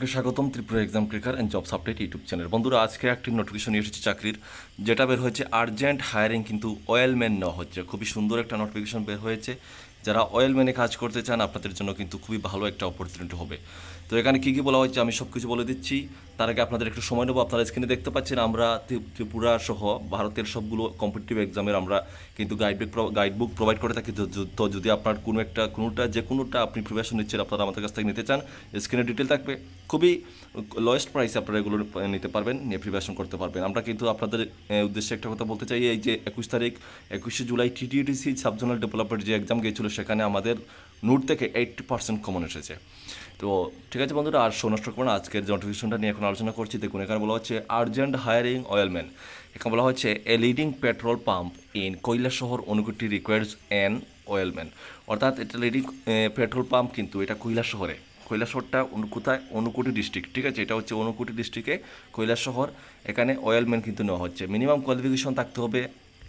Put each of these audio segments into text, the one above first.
সকলকে স্বাগতম, Tripura exam clicker and jobs update YouTube channel বন্ধুরা, আজকে একটি নোটিফিকেশন এসেছে চাকরির, যেটা বের হয়েছে আর্জেন্ট হায়ারিং কিন্তু অয়েলম্যান নেওয়া হচ্ছে। খুবই সুন্দর একটা নোটিফিকেশন বের হয়েছে। যারা অয়েলম্যানে কাজ করতে চান, আপনাদের জন্য কিন্তু খুবই ভালো একটা অপরচুনিটি হবে। তো এখানে কী কী বলা হয়েছে আমি সব কিছু বলে দিচ্ছি। তার আগে আপনাদের একটু সময় নেব, আপনারা স্ক্রিনে দেখতে পাচ্ছেন আমরা ত্রিপুরা সহ ভারতের সবগুলো কম্পিটিটিভ এক্সামের আমরা কিন্তু গাইডবুক গাইডবুক প্রোভাইড করে থাকি। তো যদি আপনার কোনো একটা, কোনোটা, যে কোনোটা আপনি প্রিপারেশন নিচ্ছেন, আপনারা আমাদের কাছ থেকে নিতে চান স্ক্রিনে ডিটেল থাকবে। খুবই লোয়েস্ট প্রাইসে আপনারা এগুলো নিতে পারবেন, নিয়ে প্রিপারেশন করতে পারবেন। আমরা কিন্তু আপনাদের উদ্দেশ্যে একটা কথা বলতে চাই, এই যে একুশ তারিখ, একুশে জুলাই টিটিডিসি সাবজোনাল ডেভেলপার যে এক্সাম গিয়েছিল সেখানে আমাদের নোট থেকে এইট্টি পার্সেন্ট কমন এসেছে। তো ঠিক আছে বন্ধুরা, আর নষ্ট করব না আজকের যে নোটিফিকেশনটা নিয়ে এখন আলোচনা করছি, দেখুন, এখানে বলা হচ্ছে আর্জেন্ট হায়ারিং অয়েলম্যান এখানে বলা হচ্ছে a leading petrol pump in শহর অনুকুটি রিকোয়ার্স অ্যান অয়েলম্যান অর্থাৎ এটা লিডিং পেট্রোল পাম্প কিন্তু এটা শহরে। অনু- কোথায়? অনুকুটি ডিস্ট্রিক্ট ঠিক আছে, এটা হচ্ছে অনুকুটি ডিস্ট্রিক্টে কৈলাসহর এখানে অয়েলম্যান কিন্তু নেওয়া হচ্ছে। মিনিমাম কোয়ালিফিকেশন থাকতে হবে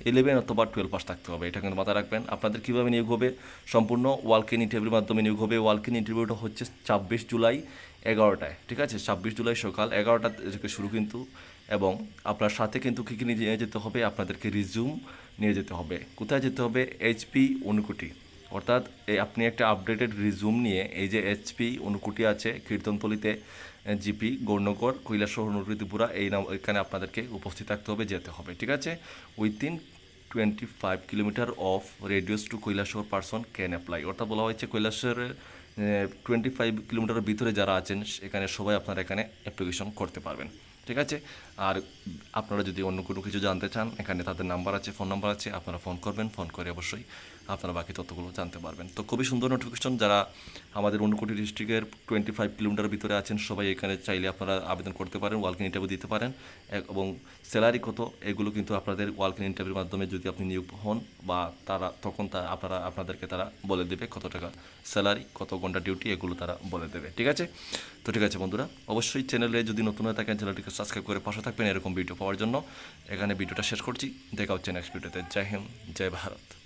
ইলেভেন অথবা টুয়েলভ পাস থাকতে হবে, এটা কিন্তু মাথায় রাখবেন। আপনাদের কীভাবে নিয়োগ হবে? সম্পূর্ণ ওয়ালকিন ইন্টারভিউর মাধ্যমে নিয়োগ হবে। ওয়ালকিন ইন্টারভিউটা হচ্ছে ছাব্বিশ জুলাই এগারোটায়, ঠিক আছে? ছাব্বিশ জুলাই সকাল এগারোটা থেকে শুরু কিন্তু, এবং আপনার সাথে কিন্তু কী কী নিয়ে যেতে হবে? আপনাদেরকে রিজিউম নিয়ে যেতে হবে। কোথায় যেতে হবে? এইচপি অনুকুটি। অর্থাৎ আপনি একটা আপডেটেড রিজুম নিয়ে এই যে এইচপি অনুকুটি আছে, কীর্তনতলিতে জিপি গৌরনগর, কৈলাসহর অনুকুটি এই নাম, এখানে আপনাদেরকে উপস্থিত থাকতে হবে, যেতে হবে, ঠিক আছে? Within twenty five kilometre of radius to Kailashahar person can apply অর্থাৎ বলা হয়েছে কৈলাসহরের টোয়েন্টি ফাইভ কিলোমিটারের ভিতরে যারা আছেন, এখানে সবাই আপনারা এখানে অ্যাপ্লিকেশন করতে পারবেন। ঠিক আছে? আর আপনারা যদি অন্য কোনো কিছু জানতে চান, এখানে তাদের নাম্বার আছে, ফোন নাম্বার আছে, আপনারা ফোন করবেন, ফোন করে অবশ্যই আপনারা বাকি তথ্যগুলো জানতে পারবেন। তো খুবই সুন্দর নোটিফিকেশন যারা আমাদের অনুকুটি ডিস্ট্রিক্টের টোয়েন্টি ফাইভ কিলোমিটার ভিতরে আছেন। সবাই এখানে চাইলে আপনারা আবেদন করতে পারেন ওয়ালকিন ইন্টারভিউ দিতে পারেন। এবং স্যালারি কত, এগুলো কিন্তু আপনাদের ওয়ালকিন ইন্টারভিউর মাধ্যমে যদি আপনি নিয়োগ হন বা তারা, তখন তা আপনারা, আপনাদেরকে তারা বলে দেবে কত টাকা স্যালারি কত ঘণ্টা ডিউটি এগুলো তারা বলে দেবে। ঠিক আছে? তো ঠিক আছে বন্ধুরা, অবশ্যই চ্যানেলে যদি নতুন হয়ে থাকেন চ্যানেলটিকে সাবস্ক্রাইব করে পাশে থাকবেন। এরকম ভিডিও পাওয়ার জন্য। এখানে ভিডিওটা শেষ করছি। দেখা হচ্ছে নেক্সট ভিডিওতে জয় হিন্দ, জয় ভারত।